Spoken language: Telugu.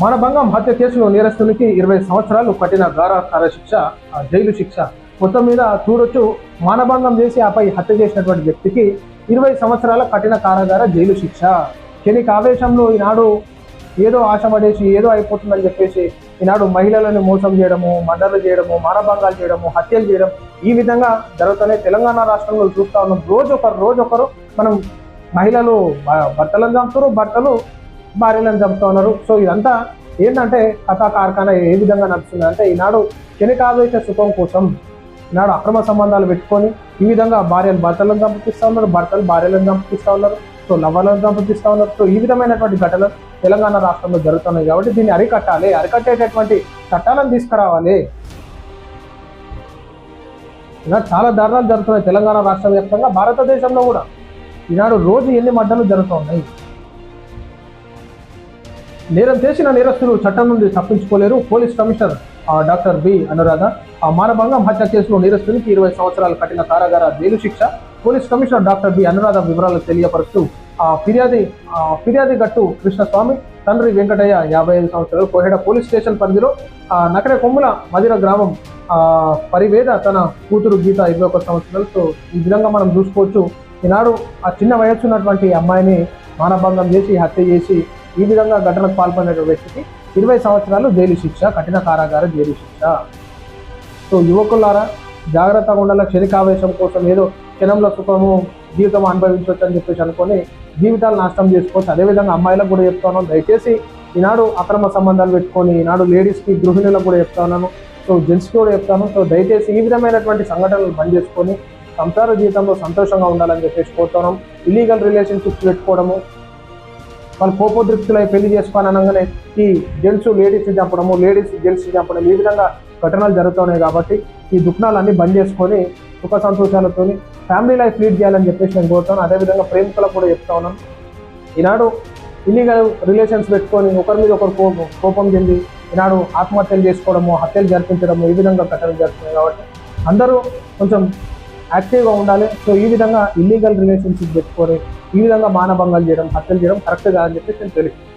మానభంగం హత్య కేసులో నేరస్తునికి ఇరవై సంవత్సరాలు కఠిన గారాహార శిక్ష జైలు శిక్ష. మొత్తం మీద చూడొచ్చు మానభంగం చేసి ఆపై హత్య చేసినటువంటి వ్యక్తికి ఇరవై సంవత్సరాల కఠిన కారాగార జైలు శిక్ష. క్షణిక ఆవేశంలో ఈనాడు ఏదో ఆశపడేసి ఏదో అయిపోతుందని చెప్పేసి ఈనాడు మహిళలను మోసం చేయడము మర్డర్లు చేయడము మానభంగాలు చేయడము హత్యలు చేయడం ఈ విధంగా జరుగుతూనే తెలంగాణ రాష్ట్రంలో చూస్తా ఉన్నాం. రోజు ఒకరు రోజు ఒకరు మనం మహిళలు భ- భర్తలను చంపుతారు భర్తలు భార్యలను చంపుతా ఉన్నారు. సో ఇదంతా ఏంటంటే కథా కార్ఖానా ఏ విధంగా నడుస్తుంది అంటే ఈనాడు క్షణికావేశ సుఖం కోసం ఈనాడు అక్రమ సంబంధాలు పెట్టుకొని ఈ విధంగా భార్యలు భర్తలను చంపిస్తూ ఉన్నారు భర్తలు భార్యలను చంపిస్తూ ఉన్నారు సో లవ్వలను చంపిస్తూ ఉన్నారు. సో ఈ విధమైనటువంటి ఘటనలు తెలంగాణ రాష్ట్రంలో జరుగుతున్నాయి కాబట్టి దీన్ని అరికట్టాలి అరికట్టేటటువంటి చట్టాలను తీసుకురావాలి. ఇలా చాలా దారుణాలు జరుగుతున్నాయి తెలంగాణ రాష్ట్ర వ్యాప్తంగా భారతదేశంలో కూడా ఈనాడు రోజు ఎన్ని మడ్డలు జరుగుతున్నాయి నేరం చేసిన నేరస్తులు చట్టం నుండి తప్పించుకోలేరు. Police commissioner doctor B. Anuradha ఆ మానభంగం హత్య కేసులో నేరస్తునికి ఇరవై సంవత్సరాల కఠిన కారాగార జైలు శిక్ష. Police commissioner doctor B. Anuradha వివరాలు తెలియపరుస్తూ ఆ ఫిర్యాది ఫిర్యాది గట్టు కృష్ణస్వామి తండ్రి వెంకటయ్య యాభై ఐదు సంవత్సరాలు కోహెడ పోలీస్ స్టేషన్ పరిధిలో ఆ, నకరే కొమ్ముల మదిర గ్రామం పరివేద తన కూతురు గీత ఇరవై ఒక సంవత్సరాలతో ఈ విధంగా మనం చూసుకోవచ్చు. ఈనాడు ఆ చిన్న వయస్సు ఉన్నటువంటి అమ్మాయిని మానభంగం చేసి హత్య చేసి ఈ విధంగా ఘటనకు పాల్పడిన వ్యక్తికి ఇరవై సంవత్సరాలు జైలు శిక్ష కఠిన కారాగార జైలు శిక్ష. సో యువకులారా జాగ్రత్తగా ఉండాలి? క్షణికావేశం కోసం ఏదో క్షణంలో సుఖము జీవితం అనుభవించవచ్చు అని చెప్పేసి అనుకొని జీవితాలు నాశనం చేసుకోవచ్చు. అదేవిధంగా అమ్మాయిలకు కూడా చెప్తాను దయచేసి ఈనాడు అక్రమ సంబంధాలు పెట్టుకొని ఈనాడు లేడీస్కి గృహిణులకు కూడా చెప్తా ఉన్నాను. సో జెంట్స్కి కూడా చెప్తాను సో దయచేసి ఈ విధమైనటువంటి సంఘటనలు బంద్ చేసుకొని సంసార జీవితంలో సంతోషంగా ఉండాలని చెప్పేసి కోరుతున్నాం ఇల్లీగల్ రిలేషన్షిప్స్ పెట్టుకోవడము వాళ్ళు కోపోద్రిక్తులై పెళ్ళి చేసుకోని అనగానే ఈ జెంట్స్ లేడీస్ చంపడము లేడీస్ జెంట్స్ చంపడం ఈ విధంగా ఘటనలు జరుగుతున్నాయి కాబట్టి ఈ దుఃఖాలన్నీ బంద్ చేసుకొని సుఖ సంతోషాలతో ఫ్యామిలీ లైఫ్ లీడ్ చేయాలని చెప్పేసి నేను కోరుతాను అదేవిధంగా ప్రేమికులకు కూడా చెప్తా ఉన్నాను. ఈనాడు ఇల్లీగల్ రిలేషన్స్ పెట్టుకొని ఒకరి మీద ఒకరు కోపం కోపం చెంది ఈనాడు ఆత్మహత్యలు చేసుకోవడము హత్యలు జరిపించడము ఈ విధంగా ఘటనలు జరుగుతున్నాయి కాబట్టి అందరూ కొంచెం యాక్టివ్గా ఉండాలి. సో ఈ విధంగా ఇల్లీగల్ రిలేషన్షిప్ పెట్టుకొని ఈ విధంగా మానభంగాలు చేయడం హత్యలు చేయడం కరెక్ట్ కాదని చెప్పేసి నేను తెలుసు